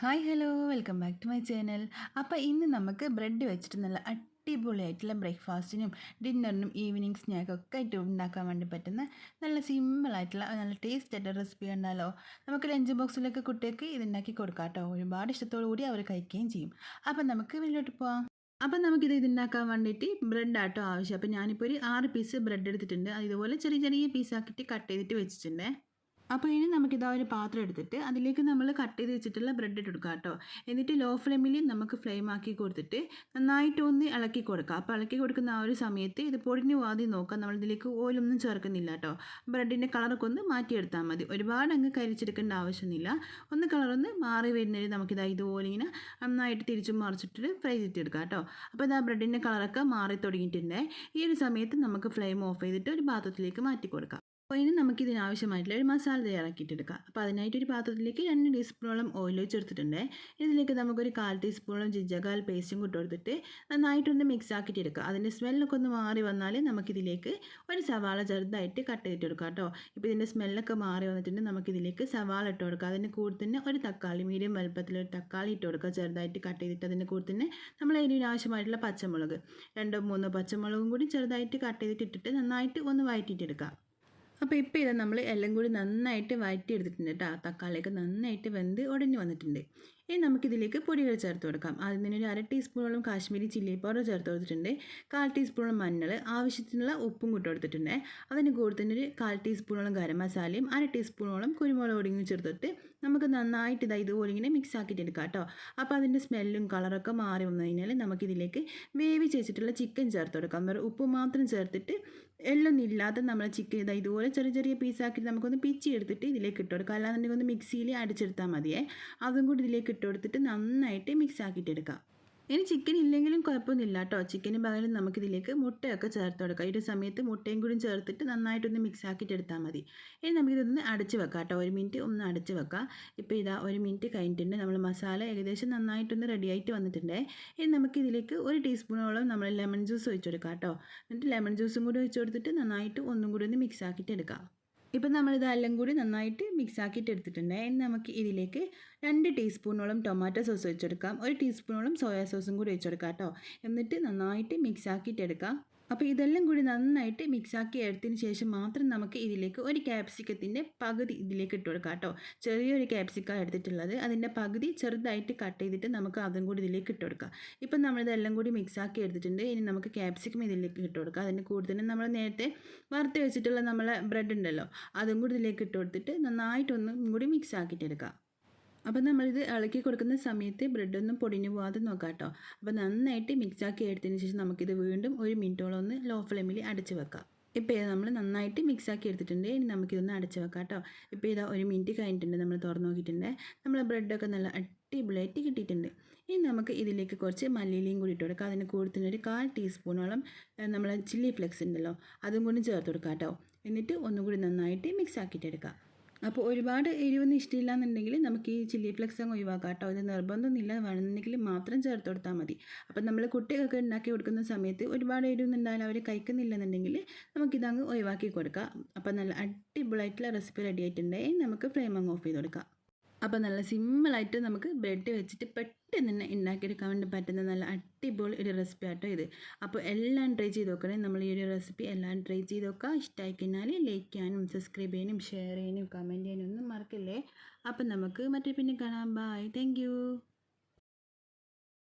Hi hello welcome back to my channel അപ്പോൾ ഇന്ന് നമുക്ക് ബ്രെഡ് വെച്ചിട്ട് നല്ല അടിപൊളിയായിട്ടുള്ള ബ്രേക്ക്ഫാസ്റ്റിനും ഡിന്നറിനും ഈവനിങ് സ്നാക്കൊക്കെ ആയിട്ട് ഉണ്ടാക്കാൻ വേണ്ടി പറ്റുന്ന നല്ല സിമ്പിളായിട്ടുള്ള നല്ല ടേസ്റ്റ് ആയിട്ടുള്ള റെസിപ്പി കണ്ടാലോ? നമുക്ക് ലഞ്ച് ബോക്സിലൊക്കെ കുട്ടികൾക്ക് ഇതുണ്ടാക്കി കൊടുക്കാം കേട്ടോ. ഒരുപാട് ഇഷ്ടത്തോടു കൂടി അവർ കഴിക്കുകയും ചെയ്യും. അപ്പോൾ നമുക്ക് വീട്ടിലോട്ട് പോവാം. അപ്പം നമുക്കിത് ഇതുണ്ടാക്കാൻ വേണ്ടിയിട്ട് ബ്രെഡ് ആട്ടോ ആവശ്യം. അപ്പോൾ ഞാനിപ്പോൾ ഒരു ആറ് പീസ് ബ്രെഡ് എടുത്തിട്ടുണ്ട്. അതുപോലെ ചെറിയ ചെറിയ പീസാക്കിയിട്ട് കട്ട് ചെയ്തിട്ട് വെച്ചിട്ടുണ്ട്. അപ്പോൾ ഇനി നമുക്ക് ഇതാ ഒരു പാത്രം എടുത്തിട്ട് അതിലേക്ക് നമ്മൾ കട്ട് ചെയ്ത് വെച്ചിട്ടുള്ള ബ്രെഡ് ഇട്ട് കൊടുക്കുക കേട്ടോ. എന്നിട്ട് ലോ ഫ്ലെയിമിൽ നമുക്ക് ഫ്ലെയിം ആക്കി കൊടുത്തിട്ട് നന്നായിട്ട് ഒന്ന് ഇളക്കി കൊടുക്കുക അപ്പോൾ ഇളക്കി കൊടുക്കുന്ന ആ ഒരു സമയത്ത് ഇത് പൊടിഞ്ഞ് വാതി നോക്കാം. നമ്മൾ ഇതിലേക്ക് ഓയിലൊന്നും ചേർക്കുന്നില്ല കേട്ടോ. ബ്രെഡിന്റെ കളറൊക്കെ ഒന്ന് മാറ്റിയെടുത്താൽ മതി. ഒരുപാട് അങ്ങ് കരിച്ചെടുക്കേണ്ട ആവശ്യമൊന്നുമില്ല. ഒന്ന് കളറൊന്ന് മാറി വരുന്നതിൽ നമുക്കിതാ ഇതുപോലെ ഇങ്ങനെ നന്നായിട്ട് തിരിച്ചും മറിച്ചിട്ട് ഫ്രൈ ചെയ്തെടുക്കാം കേട്ടോ. അപ്പോൾ ഇതാ ബ്രെഡിന്റെ കളറൊക്കെ മാറി തുടങ്ങിയിട്ടുണ്ട്. ഈ ഒരു സമയത്ത് നമുക്ക് ഫ്ലെയിം ഓഫ് ചെയ്തിട്ട് ഒരു പാത്രത്തിലേക്ക് മാറ്റി കൊടുക്കാം. അപ്പോൾ ഇനി നമുക്ക് ഇതിനാവശ്യമായിട്ടുള്ള ഒരു മസാല തയ്യാറാക്കിയിട്ടെടുക്കാം. അപ്പോൾ അതിനായിട്ട് ഒരു പാത്രത്തിലേക്ക് രണ്ട് ടീസ്പൂണോളം ഓയിൽ വെച്ചെടുത്തിട്ടുണ്ട്. ഇതിലേക്ക് നമുക്കൊരു കാൽ ടീസ്പൂണോളം ജിഞ്ചകാൽ പേസ്റ്റും കൊടുത്തിട്ട് നന്നായിട്ടൊന്ന് മിക്സ് ആക്കിയിട്ട് എടുക്കുക അതിന്റെ സ്മെല്ലൊക്കെ ഒന്ന് മാറി വന്നാൽ നമുക്കിതിലേക്ക് ഒരു സവാള ചെറുതായിട്ട് കട്ട് ചെയ്തിട്ട് കൊടുക്കാം കേട്ടോ. ഇപ്പോൾ ഇതിന്റെ സ്മെല്ലൊക്കെ മാറി വന്നിട്ടുണ്ട്. നമുക്കിതിലേക്ക് സവാള ഇട്ട് കൊടുക്കുക അതിന്റെ കൂടെ തന്നെ ഒരു തക്കാളി മീഡിയം വലുപ്പത്തിലൊരു തക്കാളി ഇട്ട് കൊടുക്കുക ചെറുതായിട്ട് കട്ട് ചെയ്തിട്ട്. അതിന്റെ കൂടെ തന്നെ നമ്മൾ എരിവിനാവശ്യമായിട്ടുള്ള പച്ചമുളക്. രണ്ടോ മൂന്നോ പച്ചമുളകും കൂടി ചെറുതായിട്ട് കട്ട് ചെയ്തിട്ട് ഇട്ടിട്ട് നന്നായിട്ട് ഒന്ന് വഴറ്റിയിട്ടെടുക്കാം. അപ്പോൾ ഇപ്പോൾ ഇതാ നമ്മൾ എല്ലാം കൂടി നന്നായിട്ട് വഴറ്റിയെടുത്തിട്ടുണ്ട് കേട്ടോ തക്കാളിയൊക്കെ നന്നായിട്ട് വെന്ത് ഉടഞ്ഞു വന്നിട്ടുണ്ട്. ഇനി നമുക്കിതിലേക്ക് പൊടികൾ ചേർത്ത് കൊടുക്കാം. ആദ്യം ഒരു അര ടീസ്പൂണോളം കാശ്മീരി ചില്ലി പൗഡർ ചേർത്ത് കൊടുത്തിട്ടുണ്ട്. കാൽ ടീസ്പൂണോളം മഞ്ഞൾ ആവശ്യത്തിനുള്ള ഉപ്പും കൂട്ടി കൊടുത്തിട്ടുണ്ട്. അതിന് കൂടെ തന്നെ ഒരു കാൽ ടീസ്പൂണോളം ഗരം മസാലയും അര ടീസ്പൂണോളം കുരുമുളക് പൊടിയും ചേർത്തിട്ട് നമുക്ക് നന്നായിട്ട് ഇതാ ഇതുപോലെ ഇങ്ങനെ മിക്സ് ആക്കിയിട്ട് എടുക്കാം കേട്ടോ അപ്പോൾ അതിന്റെ സ്മെല്ലും കളറൊക്കെ മാറി വന്നു കഴിഞ്ഞാൽ നമുക്കിതിലേക്ക് വേവിച്ച് വെച്ചിട്ടുള്ള ചിക്കൻ ചേർത്ത് കൊടുക്കാം. വേറെ ഉപ്പ് മാത്രം ചേർത്തിട്ട് എല്ലൊന്നും ഇല്ലാതെ നമ്മൾ ചിക്കൻ ഇതാ ഇതുപോലെ ചെറിയ ചെറിയ പീസാക്കിയിട്ട് നമുക്കൊന്ന് പിച്ചി എടുത്തിട്ട് ഇതിലേക്ക് ഇട്ട് കൊടുക്കുക അല്ലാന്നുണ്ടെങ്കിൽ ഒന്ന് മിക്സിയിൽ അടിച്ചെടുത്താൽ മതിയേ. അതും കൂടി ഇതിലേക്ക് ഇട്ട് കൊടുത്തിട്ട് നന്നായിട്ട് മിക്സ് ആക്കിയിട്ട് എടുക്കാം. ഇനി ചിക്കൻ ഇല്ലെങ്കിലും കുഴപ്പമൊന്നുമില്ല കേട്ടോ. ചിക്കന് പകരം നമുക്കിതിലേക്ക് മുട്ടയൊക്കെ ചേർത്ത് കൊടുക്കാം. ഈ ഒരു സമയത്ത് മുട്ടയും കൂടി ചേർത്തിട്ട് നന്നായിട്ടൊന്ന് മിക്സ് ആക്കിയിട്ട് എടുത്താൽ മതി. ഇനി നമുക്കിതൊന്ന് അടച്ച് വെക്കാം കേട്ടോ. ഒരു മിനിറ്റ് ഒന്ന് അടച്ച് വെക്കാം. ഇപ്പോൾ ഇതാ ഒരു മിനിറ്റ് കഴിഞ്ഞിട്ടുണ്ട്. നമ്മൾ മസാല ഏകദേശം നന്നായിട്ടൊന്ന് റെഡി ആയിട്ട് വന്നിട്ടുണ്ട്. ഇനി നമുക്കിതിലേക്ക് ഒരു ടീസ്പൂണോളം നമ്മൾ ലെമൺ ജ്യൂസ് ഒഴിച്ച് കൊടുക്കാം കേട്ടോ. എന്നിട്ട് ലെമൺ ജ്യൂസും കൂടി ഒഴിച്ചു കൊടുത്തിട്ട് നന്നായിട്ട് ഒന്നും കൂടി ഒന്ന് മിക്സ് ആക്കിയിട്ട് എടുക്കാം. ഇപ്പം നമ്മളിതെല്ലാം കൂടി നന്നായിട്ട് മിക്സ് ആക്കിയിട്ട് എടുത്തിട്ടുണ്ട്. ഇനി നമുക്ക് ഇതിലേക്ക് രണ്ട് ടീസ്പൂണോളം ടൊമാറ്റോ സോസ് വെച്ചെടുക്കാം. ഒരു ടീസ്പൂണോളം സോയാ സോസും കൂടി വെച്ചെടുക്കാം കേട്ടോ. എന്നിട്ട് നന്നായിട്ട് മിക്സ് ആക്കിയിട്ട് എടുക്കാം. അപ്പോൾ ഇതെല്ലാം കൂടി നന്നായിട്ട് മിക്സാക്കി എടുത്തതിന് ശേഷം മാത്രം നമുക്ക് ഇതിലേക്ക് ഒരു ക്യാപ്സിക്കത്തിന്റെ പകുതി ഇതിലേക്ക് ഇട്ട് കൊടുക്കാം കേട്ടോ. ചെറിയൊരു ക്യാപ്സിക്ക എടുത്തിട്ടുള്ളത്. അതിന്റെ പകുതി ചെറുതായിട്ട് കട്ട് ചെയ്തിട്ട് നമുക്ക് അതും കൂടി ഇതിലേക്ക് ഇട്ട് കൊടുക്കാം. ഇപ്പം നമ്മളിതെല്ലാം കൂടി മിക്സാക്കി എടുത്തിട്ടുണ്ട്. ഇനി നമുക്ക് ക്യാപ്സിക്കം ഇതിലേക്ക് ഇട്ട് കൊടുക്കാം. അതിന്റെ കൂടുതലും നമ്മൾ നേരത്തെ വറുത്ത് വെച്ചിട്ടുള്ള നമ്മളെ ബ്രെഡ് ഉണ്ടല്ലോ അതും കൂടി ഇതിലേക്ക് ഇട്ട് കൊടുത്തിട്ട് നന്നായിട്ടൊന്നും കൂടി മിക്സ് ആക്കിയിട്ട് അപ്പോൾ നമ്മളിത് ഇളക്കി കൊടുക്കുന്ന സമയത്ത് ബ്രെഡൊന്നും പൊടിഞ്ഞു പോകാതെ നോക്കാം കേട്ടോ. അപ്പോൾ നന്നായിട്ട് മിക്സാക്കി എടുത്തതിന് ശേഷം നമുക്കിത് വീണ്ടും ഒരു മിനിറ്റോളം ഒന്ന് ലോ ഫ്ലെയിമിൽ അടച്ചു വെക്കാം. ഇപ്പോൾ ഇത് നമ്മൾ നന്നായിട്ട് മിക്സാക്കി എടുത്തിട്ടുണ്ട്. ഇനി നമുക്കിതൊന്ന് അടച്ച് വെക്കാം കേട്ടോ. ഇപ്പോൾ ഇതാ ഒരു മിനിറ്റ് കഴിഞ്ഞിട്ടുണ്ട് നമ്മൾ തുറന്ന് നോക്കിയിട്ടുണ്ട്. നമ്മൾ ബ്രെഡൊക്കെ നല്ല അടിപൊളിയായിട്ട് കിട്ടിയിട്ടുണ്ട്. ഇനി നമുക്ക് ഇതിലേക്ക് കുറച്ച് മല്ലിയിലയും കൂടി ഇട്ട് കൊടുക്കാം. അതിന് കൂടുതലൊരു കാൽ ടീസ്പൂണോളം നമ്മൾ ചില്ലി ഫ്ലെക്സ് ഉണ്ടല്ലോ അതും കൂടി ചേർത്ത് കൊടുക്കാം കേട്ടോ. എന്നിട്ട് ഒന്നുകൂടി നന്നായിട്ട് മിക്സ് ആക്കിയിട്ട് എടുക്കാം. അപ്പോൾ ഒരുപാട് എരിവൊന്നും ഇഷ്ടമില്ല എന്നുണ്ടെങ്കിൽ നമുക്ക് ഈ ചില്ലി ഫ്ലെക്സ് അങ്ങ് ഒഴിവാക്കാം കേട്ടോ ഇത് നിർബന്ധമൊന്നുമില്ല. വേണമെന്നുണ്ടെങ്കിൽ മാത്രം ചേർത്ത് കൊടുത്താൽ മതി. അപ്പോൾ നമ്മൾ കുട്ടികൾക്ക് ഉണ്ടാക്കി കൊടുക്കുന്ന സമയത്ത് ഒരുപാട് എരിവൊന്നും ഉണ്ടായാലും അവർ കഴിക്കുന്നില്ലെന്നുണ്ടെങ്കിൽ നമുക്കിതങ്ങ് ഒഴിവാക്കി കൊടുക്കാം. അപ്പോൾ നല്ല അടിപൊളിയായിട്ടുള്ള റെസിപ്പി റെഡി ആയിട്ടുണ്ടെങ്കിൽ നമുക്ക് ഫ്ലെയിം അങ്ങ് ഓഫ് ചെയ്ത് കൊടുക്കാം. അപ്പോൾ നല്ല സിമ്പിളായിട്ട് നമുക്ക് ബ്രെഡ് വെച്ചിട്ട് പെട്ടെന്ന് തന്നെ ഉണ്ടാക്കിയെടുക്കാൻ വേണ്ടി പറ്റുന്ന നല്ല അടിപൊളി ഒരു റെസിപ്പി ആട്ടോ ഇത്. അപ്പോൾ എല്ലാം ട്രൈ ചെയ്ത് നോക്കണേ. നമ്മൾ ഈ ഒരു റെസിപ്പി എല്ലാം ട്രൈ ചെയ്ത് നോക്കുക ഇഷ്ടമായി കഴിഞ്ഞാൽ ലൈക്ക് ചെയ്യാനും സബ്സ്ക്രൈബ് ചെയ്യാനും ഷെയർ ചെയ്യാനും കമന്റ് ചെയ്യാനും ഒന്നും മറക്കില്ലേ? അപ്പോൾ നമുക്ക് മറ്റേ പിന്നെ കാണാം. Bye thank